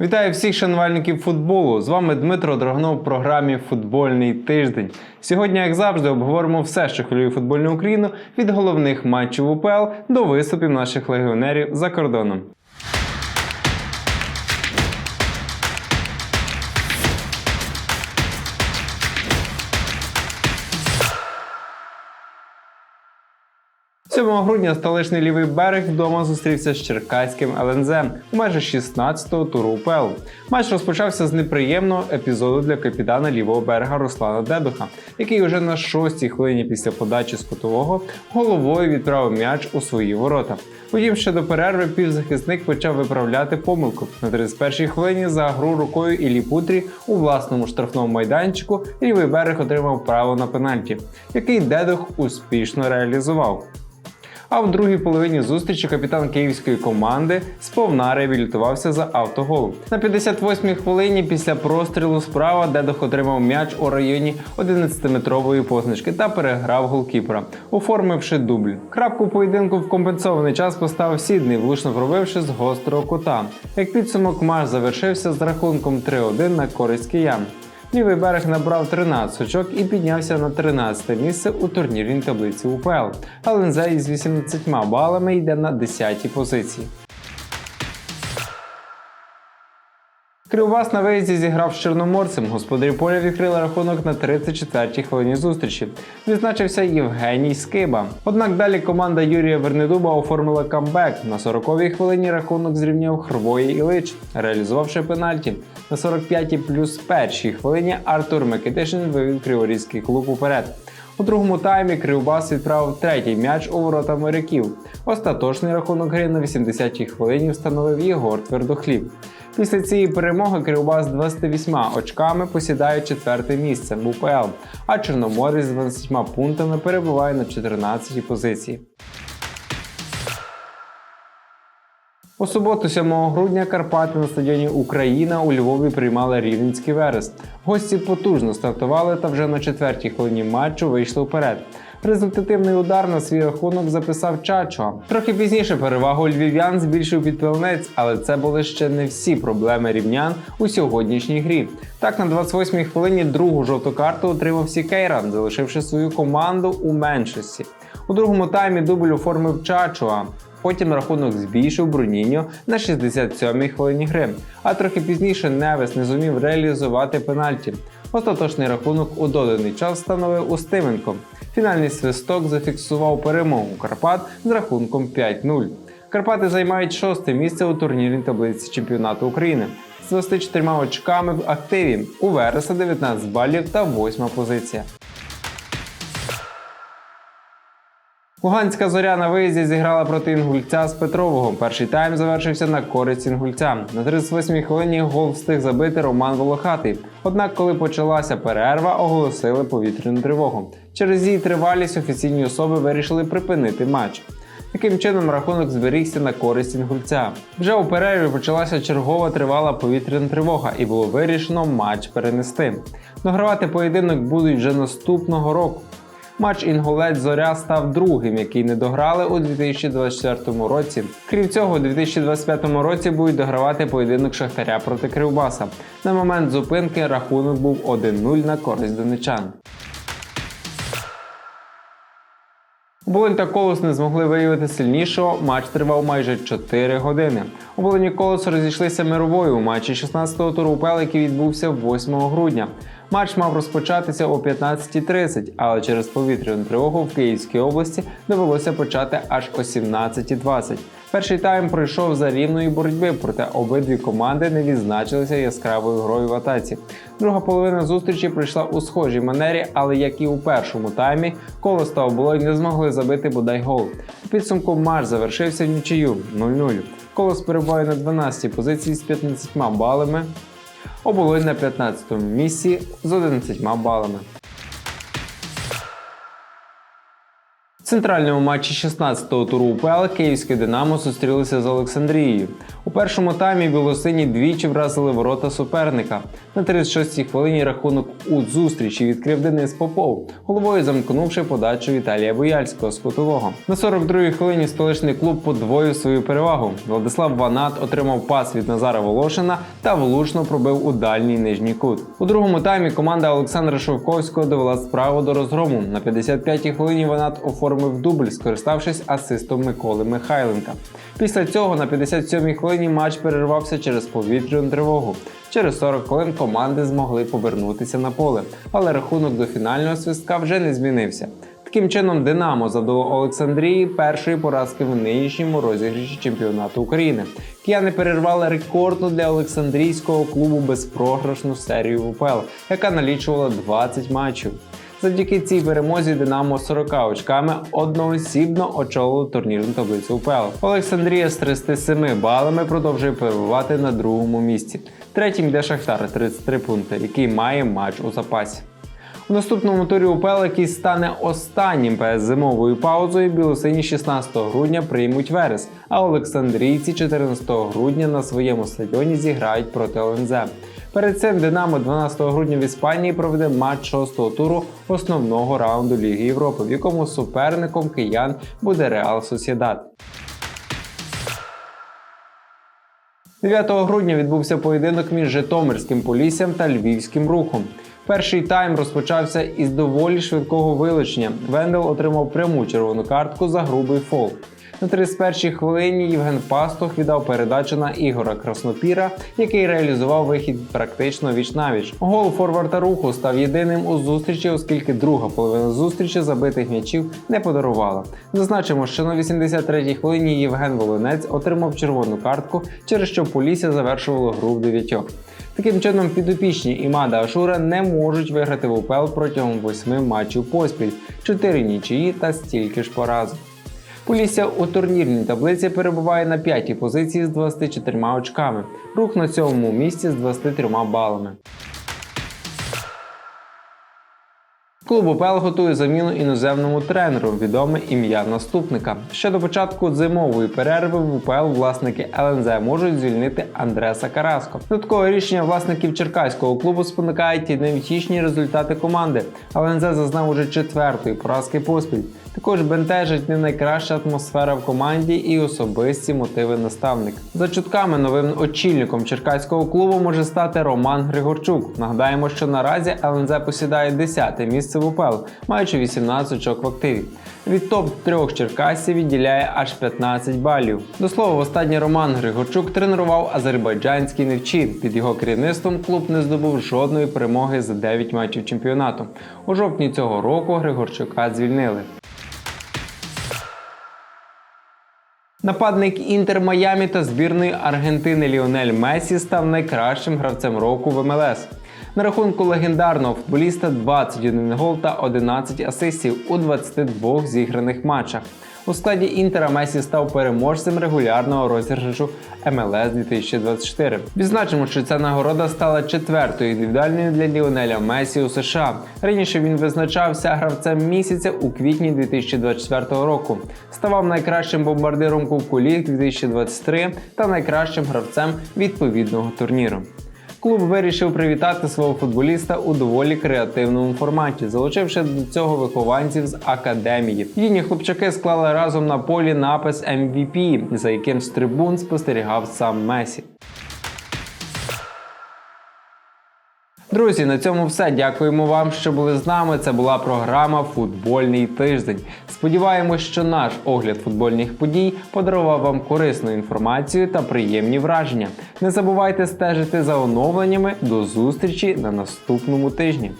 Вітаю всіх шанувальників футболу. З вами Дмитро Дрогнов в програмі Футбольний тиждень. Сьогодні, як завжди, обговоримо все, що хвилює футбольну Україну від головних матчів УПЛ до виступів наших легіонерів за кордоном. – 7 грудня столичний лівий берег вдома зустрівся з черкаським ЛНЗ у майже 16-го туру УПЛ. Матч розпочався з неприємного епізоду для капітана лівого берега Руслана Дедуха, який уже на 6-й хвилині після подачі з кутового головою відправив м'яч у свої ворота. Утім, ще до перерви півзахисник почав виправляти помилку. На 31-й хвилині за гру рукою Іллі Путрі у власному штрафному майданчику лівий берег отримав право на пенальті, який Дедух успішно реалізував. А в другій половині зустрічі капітан київської команди сповна реабілітувався за автогол. На 58-й хвилині після прострілу справа Дедох отримав м'яч у районі 11-метрової позначки та переграв голкіпера, оформивши дубль. Крапку поєдинку в компенсований час поставив Сідний, влучно пробивши з гострого кута. Як підсумок матч завершився з рахунком 3-1 на користь киян. Лівий берег набрав 13 очок і піднявся на 13 місце у турнірній таблиці УПЛ. ЛНЗ із 18 балами йде на 10-й позиції. Кривбас на виїзді зіграв з чорноморцем. Господарі поля відкрили рахунок на 34-й хвилині зустрічі. Відзначився Євгеній Скиба. Однак далі команда Юрія Вернедуба оформила камбек. На 40-й хвилині рахунок зрівняв Хрвої Ілич, реалізувавши пенальті. На 45-й плюс першій хвилині Артур Микитишин вивів Криворізький клуб уперед. У другому таймі Кривбас відправив третій м'яч у ворота моряків. Остаточний рахунок гри на 80-й хвилині встановив Єгор Твердохліб. Після цієї перемоги Кривбас з 28 очками посідає четверте місце в УПЛ, а Чорноморець з 12 пунктами перебуває на 14-й позиції. У суботу, 7 грудня, Карпати на стадіоні Україна у Львові приймали Рівненський Верес. Гості потужно стартували та вже на четвертій хвилині матчу вийшли вперед. Результативний удар на свій рахунок записав Чачо. Трохи пізніше перевагу львів'ян збільшив підпилнець, але це були ще не всі проблеми рівнян у сьогоднішній грі. Так, на 28-й хвилині другу жовту карту отримав Сікейран, залишивши свою команду у меншості. У другому таймі дубль оформив Чачуа. Потім рахунок збільшив Бруніньо на 67-й хвилині гри, а трохи пізніше Невес не зумів реалізувати пенальті. Остаточний рахунок у доданий час встановив Устименко. Фінальний свисток зафіксував перемогу Карпат з рахунком 5-0. Карпати займають шосте місце у турнірній таблиці чемпіонату України з 24 очками в активі. У Вереса 19 балів та 8 позиція. Луганська зоря на виїзді зіграла проти інгульця з Петрового. Перший тайм завершився на користь інгульця. На 38-й хвилині гол встиг забити Роман Волохатий. Однак, коли почалася перерва, оголосили повітряну тривогу. Через її тривалість офіційні особи вирішили припинити матч. Таким чином рахунок зберігся на користь інгульця. Вже у перерві почалася чергова тривала повітряна тривога, і було вирішено матч перенести. Догравати поєдинок будуть вже наступного року. Матч Інголець Зоря став другим, який не дограли у 2024 році. Крім цього, у 2025 році будуть догравати поєдинок Шахтаря проти Кривбаса. На момент зупинки рахунок був 1-0 на користь донечан. Оболонь та Колос не змогли виявити сильнішого. Матч тривав майже 4 години. У і Колос розійшлися мировою у матчі 16-го туру УПЛ, який відбувся 8 грудня. Матч мав розпочатися о 15.30, але через повітряну тривогу в Київській області довелося почати аж о 17.20. Перший тайм пройшов за рівної боротьби, проте обидві команди не відзначилися яскравою грою в атаці. Друга половина зустрічі пройшла у схожій манері, але як і у першому таймі, колос та оболонь не змогли забити бодай гол. У підсумку матч завершився нічию 0-0. Колос перебуває на 12-й позиції з 15 балами. Оболонь на 15-му місці з 11 балами. Центральному матчі 16-го туру УПЛ Київське Динамо зустрілися з Олександрією. У першому таймі білосині двічі вразили ворота суперника. На 36-й хвилині рахунок у зустрічі відкрив Денис Попов, головою замкнувши подачу Віталія Бояльського з кутового. На 42-й хвилині столичний клуб подвоїв свою перевагу. Владислав Ванат отримав пас від Назара Волошина та влучно пробив у дальній нижній кут. У другому таймі команда Олександра Шовковського довела справу до розгрому. На 55-й хвилині Ванат оформив дубль, скориставшись асистом Миколи Михайленка. Після цього на 57-й хвилині матч перервався через повітряну тривогу. Через 40 хвилин команди змогли повернутися на поле, але рахунок до фінального свистка вже не змінився. Таким чином, Динамо завдало Олександрії першої поразки в нинішньому розіграші чемпіонату України. Кияни перервали рекордну для Олександрійського клубу безпрограшну серію в УПЛ, яка налічувала 20 матчів. Завдяки цій перемозі Динамо з 40 очками одноосібно очолило турнірну таблицю УПЛ. Олександрія з 37 балами продовжує перебувати на другому місці. Третім йде Шахтар 33 пункти, який має матч у запасі. У наступному турі УПЛ, який стане останнім перед зимовою паузою, білосині 16 грудня приймуть Верес, а Олександрійці 14 грудня на своєму стадіоні зіграють проти ЛНЗ. Перед цим Динамо 12 грудня в Іспанії проведе матч 6-го туру основного раунду Ліги Європи, в якому суперником киян буде Реал Сосєдад. 9 грудня відбувся поєдинок між Житомирським Поліссям та Львівським рухом. Перший тайм розпочався із доволі швидкого вилучення. Вендел отримав пряму червону картку за грубий фол. На 31-й хвилині Євген Пастух віддав передачу на Ігора Краснопіра, який реалізував вихід практично віч-навіч. Гол форварда руху став єдиним у зустрічі, оскільки друга половина зустрічі забитих м'ячів не подарувала. Зазначимо, що на 83-й хвилині Євген Волонець отримав червону картку, через що Полісся завершувало гру в дев'ятьох. Таким чином, підопічні Імада Ашура не можуть виграти в УПЛ протягом восьми матчів поспіль, 4 нічиї та стільки ж поразок. Полісся у турнірній таблиці перебуває на п'ятій позиції з 24 очками. Рух на цьому місці з 23 балами. Клуб УПЛ готує заміну іноземному тренеру, відоме ім'я наступника. Ще до початку зимової перерви в УПЛ власники ЛНЗ можуть звільнити Андреса Караско. Додаткове рішення власників черкаського клубу спонукають і невтішні результати команди. ЛНЗ зазнав уже четвертої поразки поспіль. Також бентежить не найкраща атмосфера в команді і особисті мотиви наставника. За чутками новим очільником черкаського клубу може стати Роман Григорчук. Нагадаємо, що наразі ЛНЗ посідає 10-те місце в УПЛ, маючи 18 очок в активі. Від топ-3 черкасців відділяє аж 15 балів. До слова, в останній Роман Григорчук тренував азербайджанський невчин. Під його керівництвом клуб не здобув жодної перемоги за 9 матчів чемпіонату. У жовтні цього року Григорчука звільнили. Нападник Інтер Майамі та збірної Аргентини Ліонель Месі став найкращим гравцем року в МЛС. На рахунку легендарного футболіста 21 гол та 11 асистів у 22 зіграних матчах. У складі Інтера Месі став переможцем регулярного розіграшу МЛС 2024. Відзначимо, що ця нагорода стала четвертою індивідуальною для Ліонеля Месі у США. Раніше він визначався гравцем місяця у квітні 2024 року. Ставав найкращим бомбардиром Кубку Ліг 2023 та найкращим гравцем відповідного турніру. Клуб вирішив привітати свого футболіста у доволі креативному форматі, залучивши до цього вихованців з академії. Їхні хлопчаки склали разом на полі напис MVP, за яким з трибун спостерігав сам Месі. Друзі, на цьому все. Дякуємо вам, що були з нами. Це була програма Футбольний тиждень. Сподіваємось, що наш огляд футбольних подій подарував вам корисну інформацію та приємні враження. Не забувайте стежити за оновленнями. До зустрічі на наступному тижні.